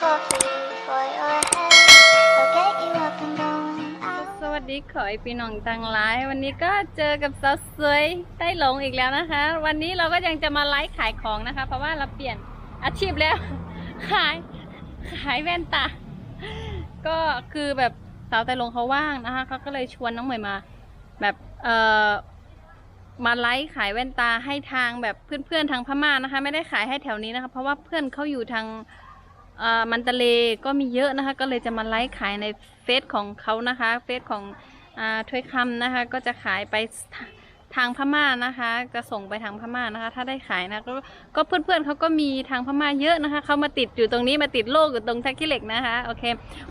สวัสดีขอให้พี่น้องตังหลายวันนี้ก็เจอกับสาวสวยใต้หลงอีกแล้วนะคะ วันนี้เราก็ยังจะมาไลฟ์ขายของนะคะ เพราะว่าเราเปลี่ยนอาชีพแล้ว ขายขายแว่นตา ก็คือแบบสาวใต้หลงเขาว่างนะคะเขาก็เลยชวนน้องเหมยมา แบบเอ่อมาไลฟ์ขายแว่นตาให้ทางแบบเพื่อนๆทางพม่านะคะ ไม่ได้ขายให้แถวนี้นะคะ เพราะว่าเพื่อนเขาอยู่ทาง มันตะเลก็มีเยอะนะคะ ก็เลยจะมาไลฟ์ขายในเฟซของเขานะคะเฟซของอถ้วยคำนะคะ ก็จะขายไปทางพม่านะคะ จะส่งไปทางพม่านะคะ ถ้าได้ขายนะก็ก็เพื่อนๆเขาก็มีทางพม่าเยอะนะคะเขามาติดอยู่ตรงนี้มาติดโลกอยู่ตรงแท็กซี่เหล็กนะคะโอเค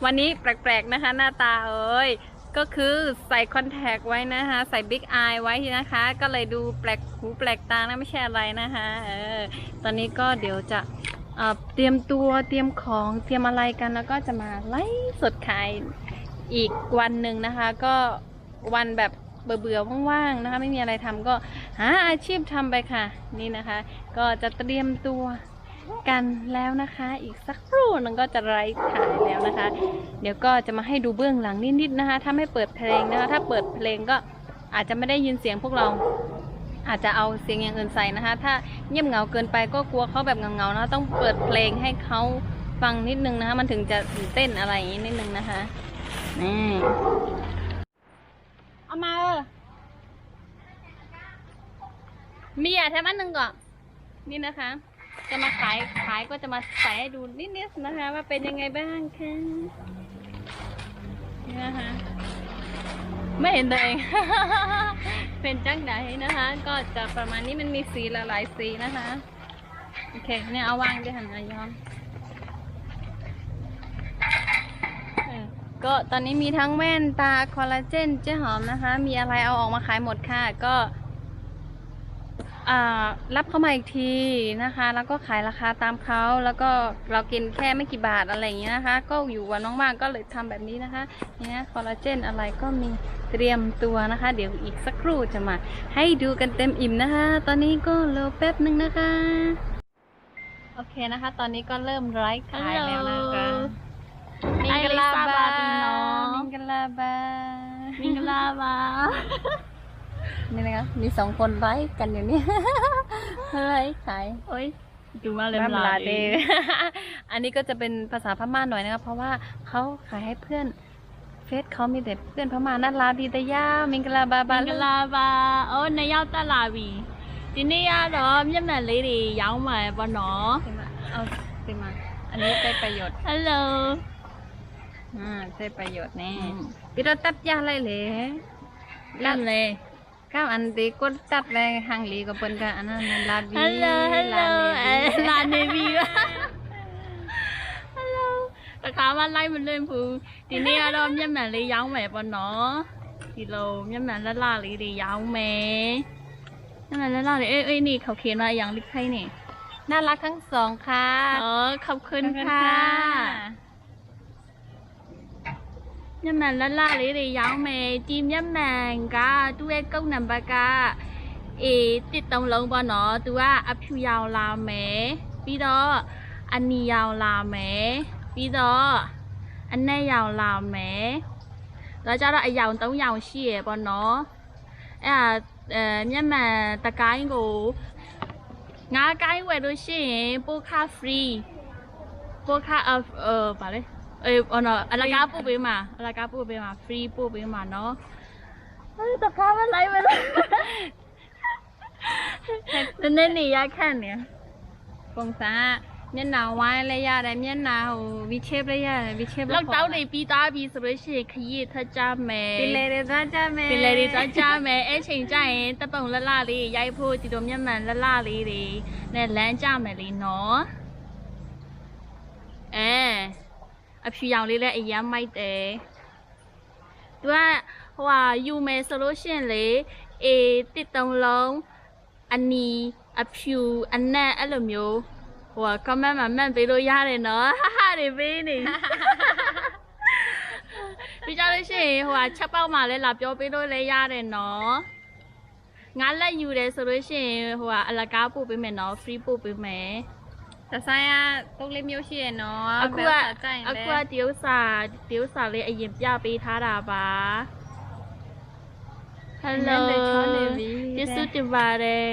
วันนี้แปลกๆนะคะ หน้าตาเอ้ยก็คือใส่คอนแทคไว้นะคะ ใส่บิ๊กอายไว้นะคะ ก็เลยดูแปลกหูแปลกตานะไม่ใช่อะไรนะคะเออตอนนี้ก็เดี๋ยวจะ เตรียมตัวเตรียมของเตรียมอะไรกันแล้วก็จะมาไล่สดขายอีกวันหนึ่งนะคะ ก็วันแบบเบื่อๆว่างๆนะคะ ไม่มีอะไรทำก็หาอาชีพทำไปค่ะ นี่นะคะ ก็จะเตรียมตัวกันแล้วนะคะ อีกสักครู่หนึงก็จะไลฟ์ขายแล้วนะคะ เดี๋ยวก็จะมาให้ดูเบื้องหลังนิดๆนะคะ ถ้าไม่เปิดเพลงนะคะ ถ้าเปิดเพลงก็อาจจะไม่ได้ยินเสียงพวกเรา อาจจะเอาเสียงอย่างอื่นใส่นะคะ ถ้าเงียบเหงาเกินไปก็กลัวเขาแบบเหงาๆนะต้องเปิดเพลงให้เขาฟังนิดนึงนะคะ มันถึงจะตื่นเต้นอะไรอย่างนี้นิดนึงนะคะนี่เอามาเออมีอะแถมอันหนึ่งก่อนนี่นะคะ จะมาขายขายก็จะมาใส่ให้ดูนิดๆนะคะ ว่าเป็นยังไงบ้างค่ะนี่นะคะ ไม่เห็นตัวเอง เป็นจังไหนนะคะ ก็จะประมาณนี้มันมีสีหลายสีนะคะ โอเค เนี่ยเอาวางด้วยหันอายอมเออก็ตอนนี้มีทั้งแว่นตาคอลลาเจนเจ๊หอมนะคะ มีอะไรเอาออกมาขายหมดค่ะ ก็ รับเข้ามาอีกทีนะคะ แล้วก็ขายราคาตามเขาแล้วก็เรากินแค่ไม่กี่บาทอะไรอย่างเงี้ยนะคะ ก็อยู่วันว่างๆก็เลยทำแบบนี้นะคะเนี่ยคอลลาเจนอะไรก็มีเตรียมตัวนะคะ เดี๋ยวอีกสักครู่จะมา ให้ดูกันเต็มอิ่มนะคะ ตอนนี้ก็รอแป๊บหนึ่งนะคะ โอเคนะคะ ตอนนี้ก็เริ่มไลฟ์ขายแล้วนะคะมิงกะลาบาตีน้องมิงกะลาบามิงกะลาบา นี่นะคะมีสองคนไลฟ์กันอยู่นี่ไลฟ์ขายโอ้ยดูมาเลมลาเดอันนี้ก็จะเป็นภาษาพม่าหน่อยนะคะเพราะว่าเขาขายให้เพื่อนเฟซเขามีแต่เพื่อนพม่าน่ารักดีต่ยามิงกลาบาบามิงกลาบาโอ้ในยาวตาลาวีทีนี้ย่าดอมยังไงเลยดียาวมาปนอเอาไปมาอันนี้ได้ประโยชน์ฮัลโหลอ่าใช้ประโยชน์แน่พี่เราตัดยาอะไรเลยลั่นเลย ข้ามอันดีกดตัดเลยหางลีกับเปิ้นกันอันนั้นลาบีฮัลโหลฮัลโหลลาเนบีฮัลโหลแต่ขาว่าไล่มันเล่นผู้ทีนี้อารมณ์ย่ำแม่เลยยาวแม่ปอนเนาะกิโลย่ำแม่ละลาเลยดียาวแม่ย่ำแม่ละลาเลยเอ้ยนี่เขาเขียนมาอย่างลิขไทยนี่น่ารักทั้งสองค่ะเออขอบคุณค่ะ မျက်မှန်လက်လလေးတွေရောင်းမယ်ဒီမျက်မှန်ကသူ့ရဲ့ကုတ်နံပါတ်က A တစ်သုံးလုံးပေါ့နော်သူကအဖြူရောင်လာမယ်ပြီးတော့အနီရောင်လာမယ်ပြီးတော့အနက်ရောင်လာမယ်ဒါကြတော့အယောင်၃ရောင်ရှိရပေါ့နော်အဲ့ဒါအဲမျက်မှန်တကိုင်းကိုငါးကိုင်းဝယ်လို့ရှိရင်ပိုခါ free ပိုခါအအဲဗာလဲ အေးအော်နော်အလကားပို့ပေးမှာအလကားပို့ပေးမှာ free ပို့ပေးမှာနော်အဲ့တကားမလိုက်မလားနည်းနည်းနေရခန့်နေပုံစံမျက်နှာဝိုင်းလည်းရတယ်မျက်နှာဟိုဗီချေပလည်းရတယ်ဗီချေပလောက်တောင်းနေပြီးသားပြီဆိုလို့ရှိရင်ခရီးထွက်ကြမယ်ပင်လေတွေသွားကြမယ်ပင်လေတွေသွားကြမယ်အဲ့ချိန်ကျရင်တပ်ပုံလက်လလေးရိုက်ဖို့ဒီလိုမျက်မှန်လက်လလေးတွေနဲ့လမ်းကြမယ်လေနော်အဲ အဖြူရောင်လေးလည်းအရမ်းမိုက်တယ်သူကဟိုဟာယူမယ်ဆိုလို့ရှိရင်လေအေတစ်တုံးလုံးအနီအဖြူအနက်အဲ့လိုမျိုးဟိုဟာ comment မှာမှတ်ပေးလို့ရတယ်နော်ဟာဟာတွေပေးနေပြီးကြလို့ရှိရင်ဟိုဟာချက်ပေါက်မှလည်းလာပြောပေးလို့လည်းရတယ်နော်ငါလက်ယူတယ်ဆိုလို့ရှိရင်ဟိုဟာအလကားပို့ပေးမယ်နော် free ပို့ပေးမယ် တဆိုင်ကသုံးလေးမျိုးရှိရနော်အခုကအခုကဒီဥစ္စာဒီဥစ္စာလေးအရင်ပြပေးထားတာပါ Hello ကျေးဇူးတင်ပါတယ်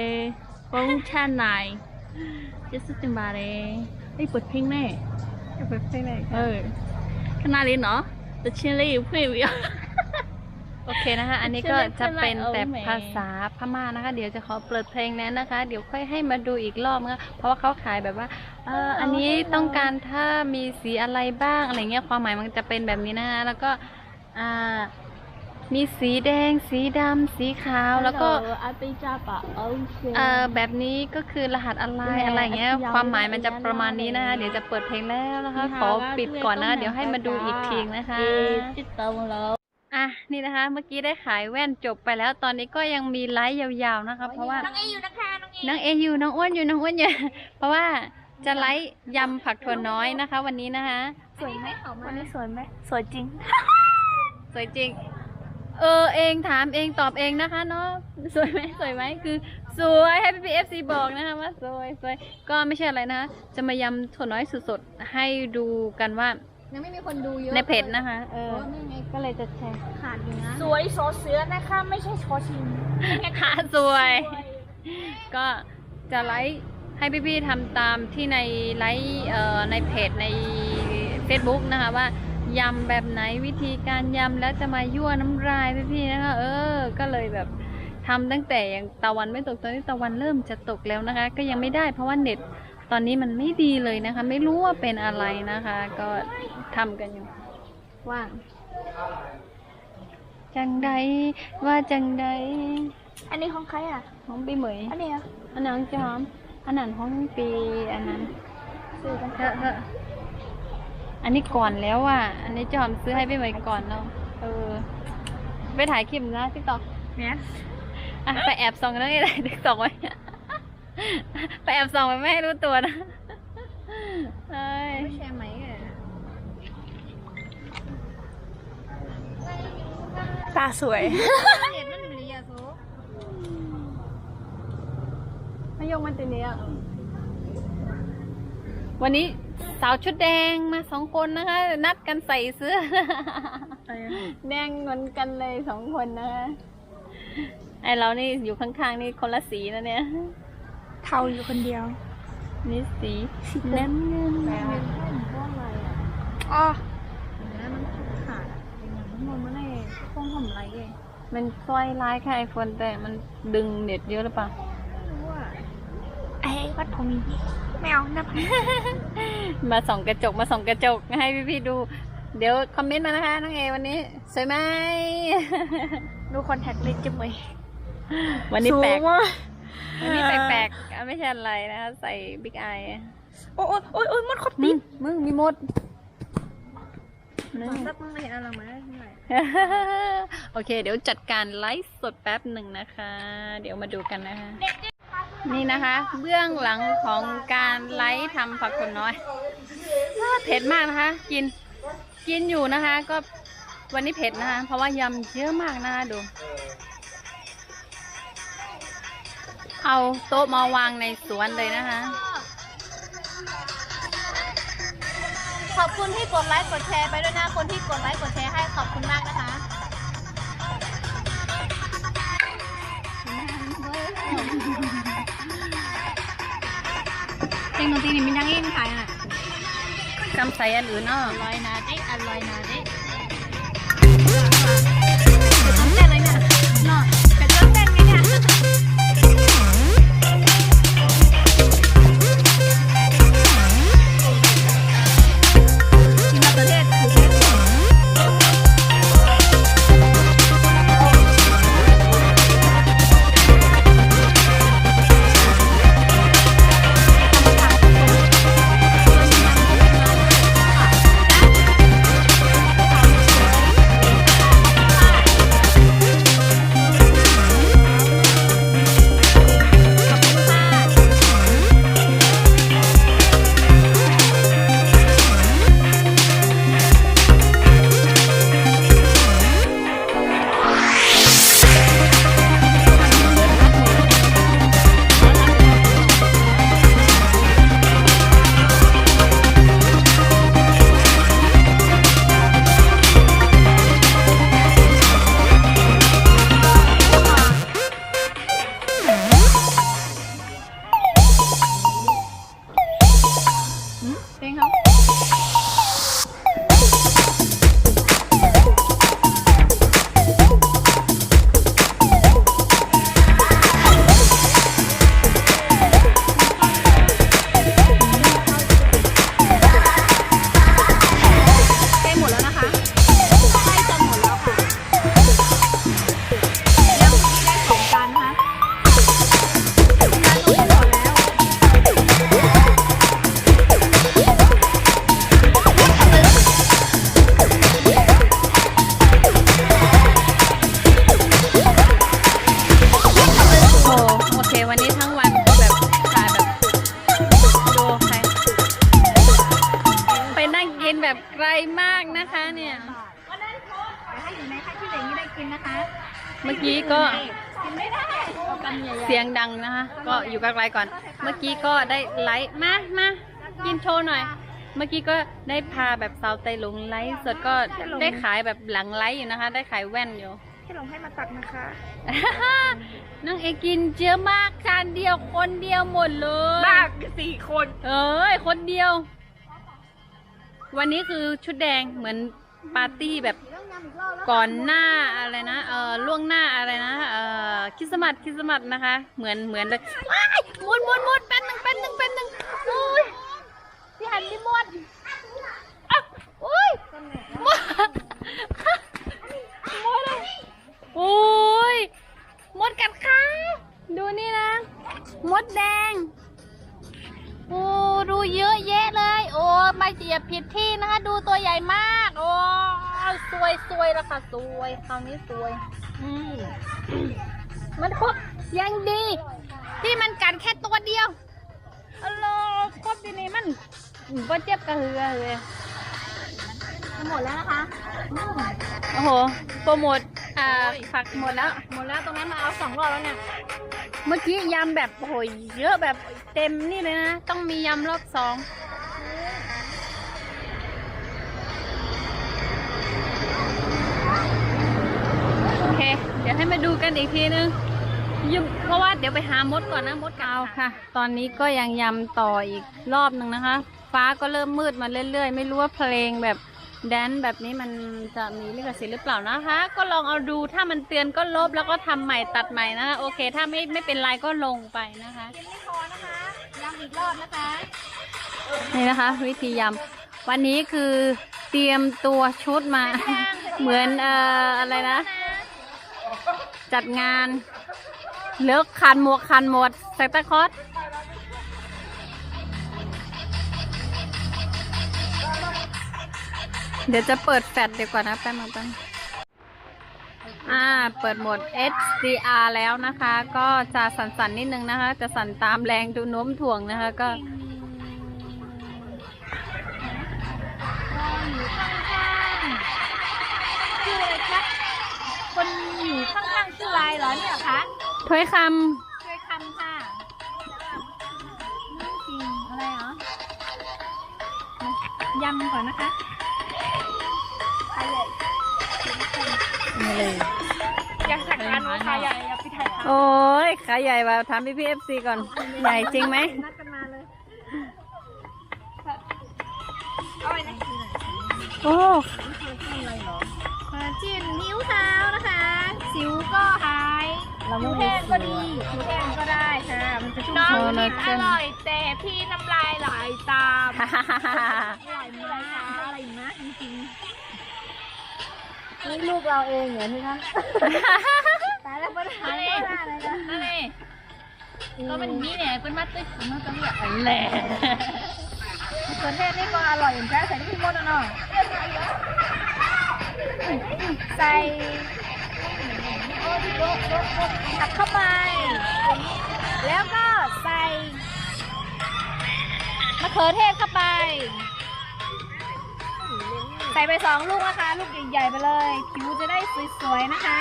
ဘုံချနိုင်ကျေးဇူးတင်ပါတယ်အဲ့ပတ်ဖင်းနဲ့ပတ်ဖင်းနဲ့ဟုတ်ခဏလေးနော်တချင်းလေးဖွင့်ပြီး โอเคนะคะ อันนี้ก็ใช่ไหมจะเป็นใช่ไหมแต่โอ้แหมภาษาพม่านะคะ เดี๋ยวจะขอเปิดเพลงนั้นนะคะ เดี๋ยวค่อยให้มาดูอีกรอบนะคะเพราะว่าเขาขายแบบว่าเอออันนี้ต้องการถ้ามีสีอะไรบ้างอะไรเงี้ยความหมายมันจะเป็นแบบนี้นะคะแล้วก็อ่ามีสีแดง สีดำ สีขาว แล้วก็อาไปจับอะโอเคเอ่อแบบนี้ก็คือรหัสอะไรแหม่อะไรเงี้ยยาวความหมายมันจะยาวประมาณนี้นะคะเลยเดี๋ยวจะเปิดเพลงแล้วนะคะนี่ขอค่ะปิดก่อนนะคะว่าเดี๋ยวให้มาดูอีกทีนะคะเอ๊ะติดตามแล้วอะนี่นะคะ เมื่อกี้ได้ขายแว่นจบไปแล้ว ตอนนี้ก็ยังมีไลฟ์ยาวๆนะคะ เพราะว่าน้องเออยู่นะคะน้องเอน้องเออยู่น้องอ้วนอยู่น้องอ้วนอยู่เพราะว่าจะไลฟ์ยำผักถั่วน้อยนะคะ วันนี้นะคะ สวยไหมวันนี้สวยไหมสวยจริง สวยจริง เออเองถามเองตอบเองนะคะเนาะสวยไหมสวยไหมคือ สวยให้พี่เอฟซีบอกนะคะว่าสวยสวยก็ไม่ใช่อะไรนะคะจะมายำถั่วน้อยสดๆให้ดูกันว่า ยังไม่มีคนดูเยอะในเพจนะคะ เออ ก็เลยจะแชร์ขาดอยู่นะสวยโซเสือนะคะ ไม่ใช่ชอชิงค่ะสวย ก็จะไลฟ์ให้พี่ๆทำตามที่ในไลฟ์เอ่อในเพจใน Facebook นะคะว่ายำแบบไหนวิธีการยำแล้วจะมายั่วน้ำลายพี่ๆนะคะ เออ ก็เลยแบบทำตั้งแต่ยังตะวันไม่ตกตอนนี้ตะวันเริ่มจะตกแล้วนะคะ ก็ยังไม่ได้เพราะว่าเน็ต ตอนนี้มันไม่ดีเลยนะคะ ไม่รู้ว่าเป็นอะไรนะคะ ก็ทำกันอยู่ว่างจังใดว่าจังใดอันนี้ของใครอะ ของปีเหมยอันนี้อะอันนั้นจอมอันนั้นของปีอันนั้นซื้อกันเถอะเถอะอันนี้ก่อนแล้วอะอันนี้จอมซื้อให้ปีเหมยก่อนแล้วเออ ไปถ่ายคลิปนะติ๊กต็อกเนี่ยอะไปแอบส่องนั่นไงติ๊กต็อกไว้ ไปแอบส่องไปไม่ให้รู้ตัวนะเอ้ยแชร์ไหมตาสวย เห็นมันมีอะโซไม่ยงมันตัวนี้อะวันนี้สาวชุดแดงมาสองคนนะคะ นัดกันใส่เสื้อ แดงเหมือนกันเลยสองคนนะคะไอเรานี่อยู่ข้างๆนี่คนละสีนะเนี่ย เทาอยู่คนเดียว นี่สีน้ำเงินอ๋อมันซอยลายแค่ไอโฟนแต่มันดึงเน็ตเยอะหรือเปล่าไอ้วัดผมไม่เอานะมาส่องกระจกมาส่องกระจกให้พี่ๆดู เดี๋ยวคอมเมนต์มานะคะน้องเอวันนี้ สวยไหมดูคอนแทคเลนส์จะไหมวันนี้แปลก มากวันนี้แปลกๆอะไม่ใช่อะไรนะคะใส่บิ๊กไอโอ้ยโอ้ยโอ้ยมันขดมึติงดมึงมีมดนี่ซับมึงไม่เห็นอะไรมาได้เท่าไหร่โอเค เดี๋ยวจัดการไลฟ์สดแป๊บหนึ่งนะคะ เดี๋ยวมาดูกันนะคะ นี่นะคะ เบื้องหลังของการไลฟ์ทำผักผลน้อยอ้าเผ็ดมากนะคะ กินกินอยู่นะคะ ก็วันนี้เผ็ดนะคะ เพราะว่ายำเยอะมากนะคะดู เอาโต๊ะมาวางในสวนเลยนะคะ ขอบคุณที่กดไลค์กดแชร์ไปด้วยนะคนที่กดไลค์กดแชร์ให้ขอบคุณมากนะคะเพลงดนตรีนี่มันยังเองขายอะจำใส่อันอื่นเนาะอร่อยนะเด็กอร่อยนะเด็ กี้ก็กินไม่ได้เอากำใหญ่เสียงดังนะคะ ก็อยู่ไกลๆก่อน เมื่อกี้ก็ได้ไลฟ์มามากินโชว์หน่อย เมื่อกี้ก็ได้พาแบบสาวไตหลงไลฟ์สดก็ได้ขายแบบหลังไลฟ์อยู่นะคะ ได้ขายแว่นอยู่ให้ลงให้มาตักนะคะน้องเอกินเยอะมากจานเดียวคนเดียวหมดเลยบ้าสี่คน เอ้ยคนเดียว วันนี้คือชุดแดงเหมือนปาร์ตี้แบบ ก่อนหน้าอะไรนะเออล่วงหน้าอะไรนะเออคริสต์มาสคริสต์มาสนะคะ เหมือนเหมือนเลยว้ายมุนมุนมุนเป็นหนึ่งเป็นหนึ่งเป็นหนึ่งอุ้ยพี่หันรีโมทอะอุ้ยมดมดเลยอุ้ยมดกัดขาดูนี่นะ มดแดงโอ้ดูเยอะแยะเลย โอ้ไม่เหยียผิดที่นะคะ ดูตัวใหญ่มาก โอ้ วยสวยแล้วค่ะสวยคราวนี้สวยอืมมันครบยังดี ที่มันกัดแค่ตัวเดียวอัลโหลครบทีนี้มันบ่เจ็บกระเหือเลยหมดแล้วนะคะโอ้โหโปรโมทอ่าผักหมดแล้ว หมดแล้วตรงนั้นมาเอาสองรอบแล้วเนี่ยเมื่อกี้ยำแบบโอ้โหเยอะแบบเต็มนี่เลยนะ ต้องมียำรอบสอง เค เดี๋ยวให้มาดูกันอีกทีนึงยุบเพราะว่าเดี๋ยวไปหามดก่อนนะมดเกาค่ะ ตอนนี้ก็ยังยำต่ออีกรอบหนึ่งนะคะ ฟ้าก็เริ่มมืดมาเรื่อยๆ ไม่รู้ว่าเพลงแบบแดนซ์แบบนี้มันจะมีลิขสิทธิ์หรือเปล่านะคะ ก็ลองเอาดูถ้ามันเตือนก็ลบแล้วก็ทำใหม่ตัดใหม่นะคะโอเค ถ้าไม่ไม่เป็นไรก็ลงไปนะคะยังไม่พอนะคะยังอีกรอบนะคะนี่นะคะ วิธียำวันนี้คือเตรียมตัวชุดมา เหมือนเอ่ออะไรนะ จัดงานเลิกคันหมวกคันหมดแซนตาคอสเดี๋ยวจะเปิดแฟลชดี๋ยวก่อนะแป๊บนึงแป๊บนึงอ่า เปิดโหมด HDR แล้วนะคะ ก็จะสั่นๆนิดนึงนะคะ จะสั่นตามแรงดูโน้มถ่วงนะคะ ก็ ชื่ออะไรคะคน อยู่ข้างๆชื่ออะไรเหรอเนี่ยคะถ้อยคช่วยคำค่ะนี่จริงอะไรเหรอยำก่อนนะคะไปเลยำนี่เลยอยากสั่งร้านนู้นค่ะอยากอยากไปถ่ายทำโอ้ยขาใหญ่ว่าถามพี่พีเอฟซีก่อน ใหญ่จริงไหมนัดกันมาเลยเอาไว้นะโอ้คอลลาเจนนิ้วเท้านะคะ สิวก็หายผิวแห้งก็ดีผิวแห้งก็ได้ค่ะ มันจะชุ่มน้องชื้นกินอร่อยแต่พี่น้ำลายไหลตามฮ่าฮ่าฮ่าฮ่าอร่อยมีอะไรคะอะไรอีกนะจริงนี่ลูกเราเองเหรอที่ท่านๆตายแล้วปัญหาเลยอะไรนะนั่นเองก็เป็นอย่างนี้เนี่ยเป็นมาตึ๊กเป็นมาตึ๊กแบบแหละมะเขือเทศนี่ก็อร่อยเหมือนกันใส่ที่พี่มดนะเนาะใส่ ผักเข้าไป แล้วก็ใส่มะเขือเทศเข้าไป ใส่ไปสองลูกนะคะ ลูกใหญ่ๆไปเลย ผิวจะได้สวยๆนะคะ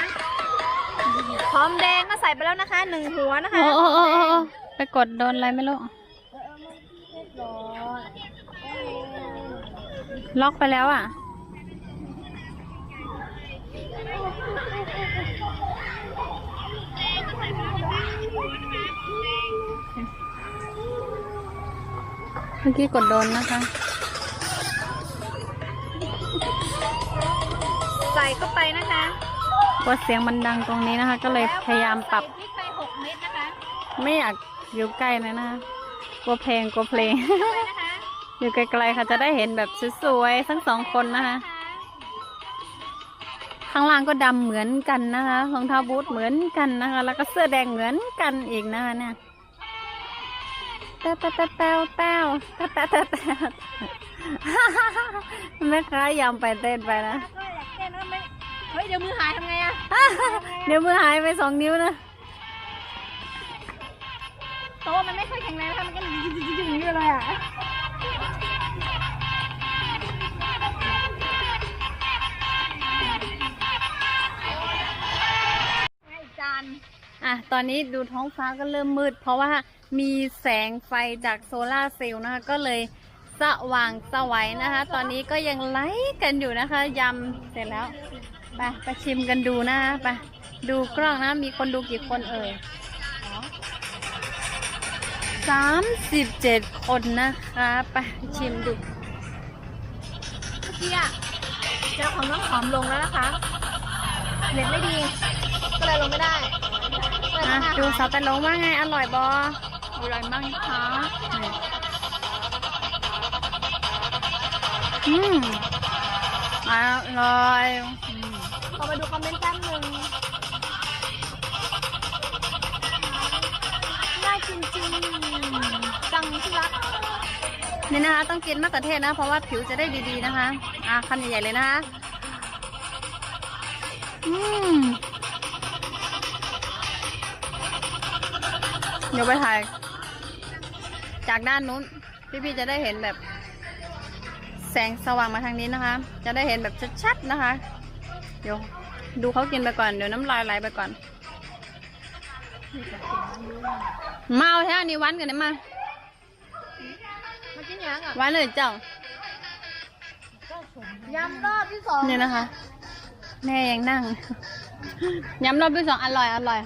หอมแดงก็ใส่ไปแล้วนะคะหนึ่งหัวนะคะ โอ้โอ้โอ้ไปกดโดนอะไรไม่รู้ล็อกไปแล้วอะ มื่อกี้กดโดนนะคะ ใส่เข้าไปนะคะกลัวเสียงมันดังตรงนี้นะคะ ก็เลยพยายามปรับ ใส่พริกไปหกเม็ดนะคะไม่อยากอยู่ใกล้เลยนะคะกลัวเพลงกลัวเพลงไปนะคะอยู่ไกลๆค่ะจะได้เห็นแบบสวยๆทั้งสองคนนะคะ ข้างล่างก็ดำเหมือนกันนะคะรองเท้าบูทเหมือนกันนะคะ แล้วก็เสื้อแดงเหมือนกันอีกนะคะเนี่ย แต้วแต้วแต้วแต้วแต้วแต้วแต้วแต้วแต้วแม่ค้ายำไปเต้นไปนะ ก็อยากเต้นว่าไม่เฮ้ยเดี๋ยวมือหายทำไงอะเดี๋ยวมือหายไปสองนิ้วนะโต๊ะมันไม่ค่อยแข็งแรงนะคะมันก็จึงๆๆอย่างนี้เลยอะไอ้จาน อะตอนนี้ดูท้องฟ้าก็เริ่มมืด เพราะว่า มีแสงไฟจากโซลาร์เซลล์นะคะ ก็เลยสว่างสวัยนะคะ ตอนนี้ก็ยังไล่กันอยู่นะคะยำเสร็จแล้วไปไปชิมกันดูนะคะไปดูกล้องนะ มีคนดูกี่คนเอ่ยสามสิบเจ็ดคนนะคะไปชิมดูเมื่อกี้อะเจ้าของน้องหอมลงแล้วนะคะเน็ตไม่ดี ก็เลยลงไม่ได้ก็เลยอะต้องดูหาสาวตะลงว่าไง อร่อยบอ อร่อยมากนะคะอืมอร่อยขอมาดูคอมเมนต์แป๊บหนึ่งน่ากินจริงจังที่รักนี่นะคะต้องกินมะเขือเทศนะ เพราะว่าผิวจะได้ดีๆนะคะ อะคำใหญ่ๆเลยนะคะอืมเดี๋ยวไปถ่าย จากด้านนู้น พี่ๆจะได้เห็นแบบแสงสว่างมาทางนี้นะคะ จะได้เห็นแบบชัดๆนะคะ เดี๋ยวดูเขากินไปก่อน เดี๋ยวน้ำลายไหลไปก่อน เมาแท้นี่หวันกันได้มามากินยังอะหวันเลยเจ้ายำรอบที่สองเนี่ยนะคะ แม่ยังนั่งยำรอบที่สองอร่อยอร่อย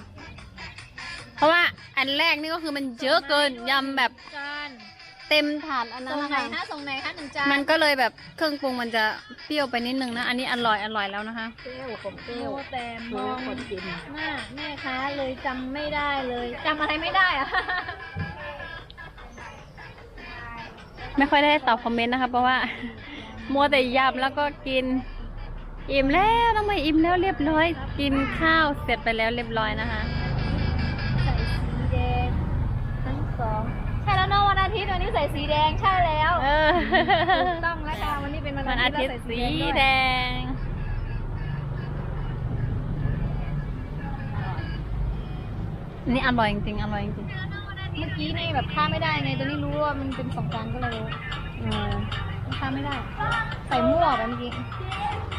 เพราะว่าอันแรกนี่ก็คือมันเยอะเกินยำแบบจานเต็มถาดอันนั้ส่นงนะไหนคะคะส่งไหนคะหนึ่งจานมันก็เลยแบบเครื่องปรุงมันจะเปรี้ยวไปนิดนึงนะ อันนี้อร่อยอร่อยแล้วนะคะ เปรี้ยวผมเปรี้ยวแต่มองหน้าแม่ค้าเลยจำไม่ได้เลยจำอะไรไม่ได้อะ ไม่ค่อยได้ตอบคอมเมนต์นะคะเพราะว่า มัวแต่ยำแล้วก็กิน อิ่มแล้วทำไมอิ่มแล้วเรียบร้อย กินข้าวเสร็จไปแล้วเรียบร้อยนะคะ อะวันอาทิตย์วันนี้ใส่สีแดงใช่แล้วเออถูกต้องแล้วค่ะวันนี้เป็นวันวันอาอาทิทิตตย์ย์สีด้วยแดงนี่อร่อยจริงๆอร่อยจริงเมื่อกี้นี่แบบค่าไม่ได้ไงตอนนี้รู้ว่ามันเป็นสองจานก็เลยๆอืมค่าไม่ได้ ใส่มั่วไปเมื่อกี้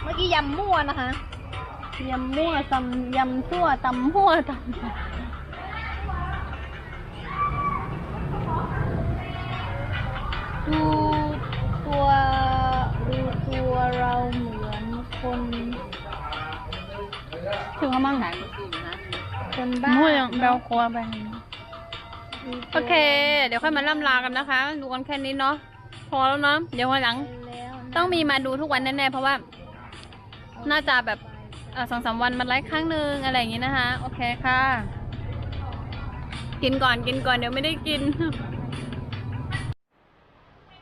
เมื่อกี้ยำมั่วนะคะยำมั่วตำยำซั่วตำมั่วตำ ดูตัวดูตัวเราเหมือนคนถึงเขามั่งไหนคนบ้ามั่วยังแบลครัวไปดูตัวโอเค เดี๋ยวค่อยมาล่ำลากันนะคะ ดูกันแค่นี้เนาะ พอแล้วเนาะ เดี๋ยววันหลังแล้วต้องมีมาดูทุกวันแน่ๆ เพราะว่า น่าจะแบบเอ่อสองสามวันมันไลฟ์ครั้งหนึ่งอะไรอย่างงี้นะคะ โอเคค่ะ กินก่อนกินก่อนเดี๋ยวไม่ได้กิน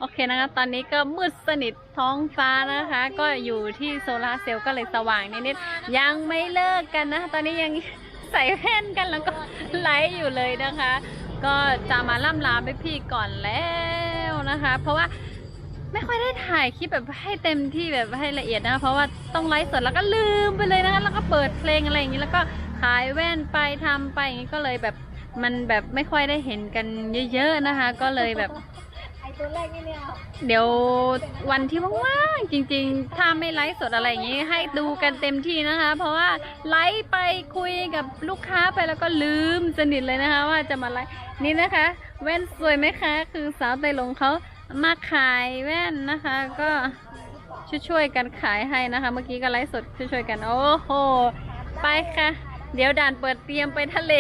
โอเคนะคะ ตอนนี้ก็มืดสนิทท้องฟ้านะคะ ก็อยู่ที่โซลาเซลล์ก็เลยสว่างนิดๆยังไม่เลิกกันนะ ตอนนี้ยังใส่แว่นกันแล้วก็ไลฟ์อยู่เลยนะคะ ก็จะมาล่ำลาไปพี่ก่อนแล้วนะคะ เพราะว่าไม่ค่อยได้ถ่ายคลิปแบบให้เต็มที่แบบให้ละเอียดนะคะเพราะว่าต้องไลฟ์สดแล้วก็ลืมไปเลยนะคะแล้วก็เปิดเพลงอะไรอย่างนี้แล้วก็ขายแว่นไปทำไปอย่างนี้ก็เลยแบบมันแบบไม่ค่อยได้เห็นกันเยอะ ๆนะคะ ก็เลยแบบ ตัวแรกนี่เนี่ยเดี๋ยววันที่ว่างๆจริง ๆ ถ้าไม่ไลฟ์สดอะไรอย่างนี้ให้ดูกันเต็มที่นะคะ เพราะว่าไลฟ์ไปคุยกับลูกค้าไปแล้วก็ลืมสนิทเลยนะคะ ว่าจะมาไลฟ์นี่นะคะ แว่นสวยไหมคะ คือสาวไตหลงเขามาขายแว่นนะคะ ก็ช่วยๆกันขายให้นะคะ เมื่อกี้ก็ไลฟ์สดช่วยๆกันโอ้โหไปค่ะ เดี๋ยวด่านเปิดเตรียมไปทะเล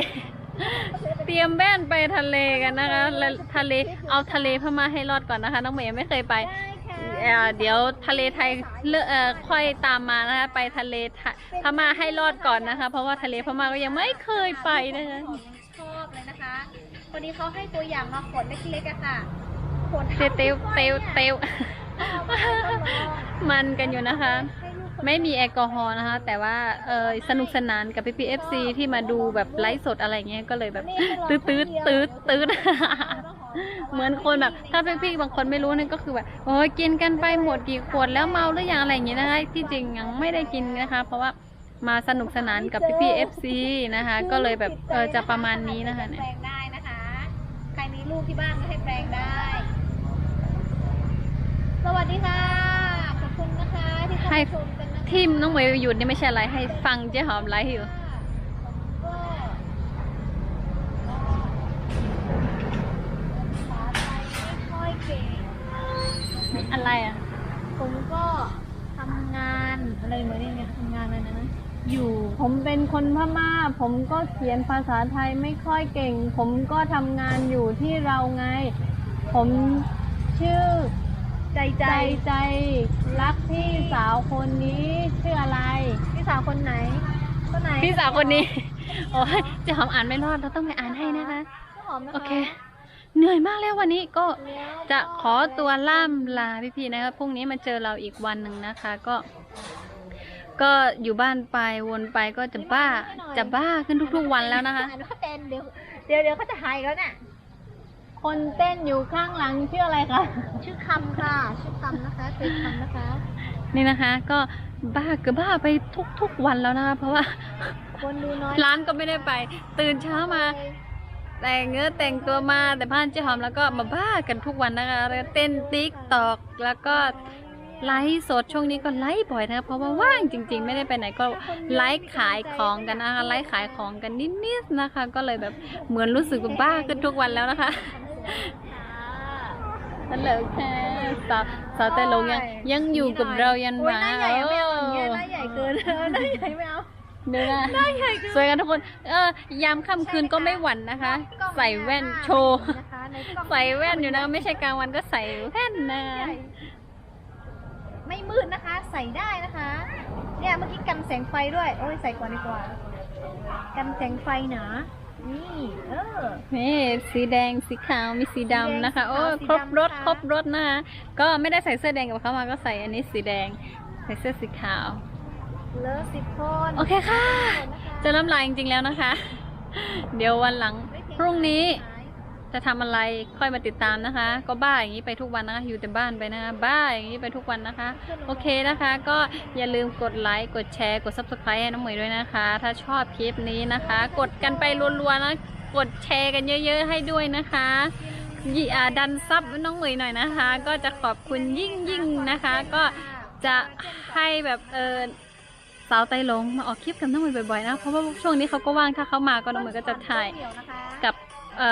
เป็นเตรียมแว่นไปทะเลกันนะคะแล้วทะเลเอาทะเลพม่าให้รอดก่อนนะคะ น้องเมย์ยังไม่เคยไปได้ค่ะเอ่อเดี๋ยวทะเลไทยเลือกเอ่อค่อยตามมานะคะไปทะเลไทยพม่าให้รอดก่อนนะคะ เพราะว่าทะเลพม่าก็ยังไม่เคยไปนะคะชอบเลยนะคะวันนี้เขาให้ตัวอย่างมาขนเล็กๆอะค่ะขนเตวเตวเตวเตวมันกันอยู่นะคะ ไม่มีแอลกอฮอล์นะคะ แต่ว่าเออสนุกสนานกับพี่พีเอฟซีที่มาดูแบบไลฟ์สดอะไรเงี้ยก็เลยแบบตืดตืดตืดตืดเหมือนคนแบบถ้าพี่ๆบางคนไม่รู้นี่ก็คือแบบโอ้ยกินกันไปหมดกี่ขวดแล้วเมาหรือยังอะไรอย่างเงี้ยนะคะที่จริงยังไม่ได้กินนะคะ เพราะว่ามาสนุกสนานกับพี่ๆเอฟซีนะคะ ก็เลยแบบเออจะประมาณนี้นะคะเนี่ยแปลงได้นะคะ ใครมีลูกที่บ้านก็ให้แปลงได้ สวัสดีค่ะ ขอบคุณนะคะที่เข้าให้ชมกัน ที่น้องเมย์หยุดนี่ไม่ใช่อะไรให้ฟังเจ๊หอมไลฟ์อยู่อะไรอะ ผมก็ทำงานอะไรเหมือนเนี่ยทำงานอะไรนะ อยู่ผมเป็นคนพม่า ผมก็เขียนภาษาไทยไม่ค่อยเก่ง ผมก็ทำงานอยู่ที่เราไง ผมชื่อใจใจใจ พี่สาวคนนี้ชื่ออะไร พี่สาวคนไหนคนไหนพี่สาวคนนี้ โอ้ยเจะหอมอ่านไม่รอดเราต้องไปอ่านให้นะคะข้าวหอมนะคะโอเค เหนื่อยมากแล้ววันนี้ก็แล้วจะขอตัวล่ำลาพี่ๆนะคะพรุ่งนี้มาเจอเราอีกวันหนึ่งนะคะก็ ก็อยู่บ้านไปวนไปก็จะบ้าจะบ้าขึ้นทุกๆวันแล้วนะคะ อ่านว่าเต้นเดี๋ยวเดี๋ยวเดี๋ยวเขาจะหายแล้วเนี่ย คนเต้นอยู่ข้างหลังชื่ออะไรคะ ชื่อคำค่ะ ชื่อคำนะคะคือคำนะคะ นี่นะคะก็บ้าเกือบบ้าไปทุกๆวันแล้วนะคะเพราะว่าคนดูน้อยร้านก็ไม่ได้ไป ตื่นเช้ามา แต่งเนื้อแต่งตัวมาแต่บ้านเจ๊หอมแล้วก็มาบ้ากันทุกวันนะคะแล้วเต้นติ๊กตอกแล้วก็ไลฟ์สดช่วงนี้ก็ไลฟ์บ่อยนะคะเพราะว่าว่างจริง ๆ ไม่ได้ไปไหนก็ไลฟ์ขายของกันนะคะไลฟ์ขายของกันนิดๆนะคะ ก็เลยแบบเหมือนรู้สึกว่าบ้าขึ้นทุกวันแล้วนะคะ ฮัลโหลค่ะสาวสาวแต่ลงยังยังอยู่กับเรายันโอ้ยมาหน้าใหญ่อะไม่เอาอย่างเงี้ยหน้าใหญ่เกินหน้าใหญ่ไม่เอาดูนะหน้าใหญ่เกินสวยกันทุกคนเออยามค่ำคืนก็ไม่หวั่นนะคะ ใส่แว่นโชว์นะคะในกล้องใส่แว่นอยู่นะ ไม่ใช่กลางวันก็ใส่แว่นนะใหญ่ไม่มืดนะคะ ใส่ได้นะคะ เนี่ยเมื่อกี้กันแสงไฟด้วย โอ้ยใส่ก่อนดีกว่า กันแสงไฟหนา นี่เออ นี่สีแดงสีขาวมีสีดำนะคะ โอ้สีครบดำรถนะคะ ครบรถนะคะก็ไม่ได้ใส่เสื้อแดงกับเขามาก็ใส่อันนี้สีแดงใส่เสื้อสีขาว เลิศสิบคนโอเคค่ะ จะน้ำลายจริงๆแล้วนะคะ เดี๋ยววันหลังพรุ่งนี้ จะทำอะไรค่อยมาติดตามนะคะ ก็บ้าอย่างนี้ไปทุกวันนะคะอยู่แต่บ้านไปนะคะบ้าอย่างนี้ไปทุกวันนะคะ โอเคนะคะ ก็อย่าลืมกดไลค์กดแชร์กด subscribe ให้น้องเหมยด้วยนะคะ ถ้าชอบคลิปนี้นะคะ กดกันไปรัวๆนะกดแชร์กันเยอะๆให้ด้วยนะคะยิอ่าดันซับน้องเหมยหน่อยนะคะ ก็จะขอบคุณยิ่งยิ่งๆนะคะ ก็จะให้แบบเออสาวไตหลงมาออกคลิปกับน้องเหมยบ่อยๆนะเพราะว่าช่วงนี้เขาก็ว่างถ้าเขามาก็น้องเหมยก็จะถ่าย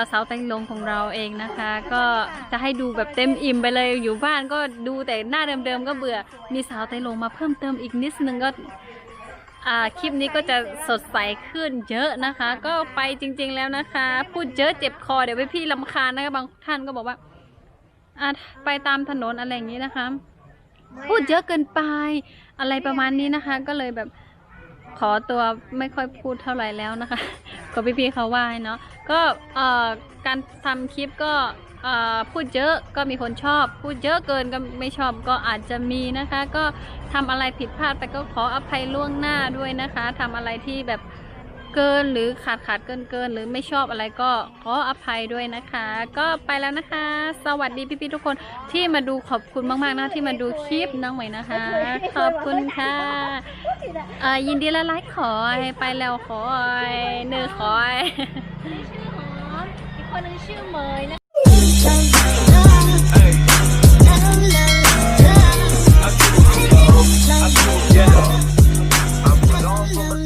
เสาวแตงลงของเราเองนะคะ ก็จะให้ดูแบบเต็มอิ่มไปเลยอยู่บ้านก็ดูแต่หน้าเดิมๆก็เบื่อมีสาวแตงลงมาเพิ่มเติมอีกนิดนึงก็คลิปนี้ก็จะสดใสขึ้นเยอะนะคะ ก็ไปจริง ๆแล้วนะคะ พูดเยอะเจ็บคอเดี๋ยวพี่ลำคาญนะคะบางท่านก็บอกว่าไปตามถนนอะไรอย่างนี้นะคะ พูดเยอะเกินไปอะไรประมาณนี้นะคะ ก็เลยแบบ ขอตัวไม่ค่อยพูดเท่าไหร่แล้วนะคะก็พี่ๆเขาว่าให้เนาะก็เอ่อการทำคลิปก็เอ่อพูดเยอะก็มีคนชอบ พูดเยอะเกินก็ไม่ชอบก็อาจจะมีนะคะ ก็ทำอะไรผิดพลาดไปก็ขออภัยล่วงหน้าด้วยนะคะทำอะไรที่แบบ กินหรือขาดขาดเกินเกินหรือไม่ชอบอะไรก็ขออภัยด้วยนะคะ ก็ไปแล้วนะคะ สวัสดีพี่ๆทุกคนที่มาดูขอบคุณมากๆนะที่มาดูคลิปน้องใหม่นะคะ ขอบคุณค่ะยินดีและไลค์ขอไปแล้วขอเนื้อขอชื่อหอมอีกคนนึงชื่อเมยนะ I'm from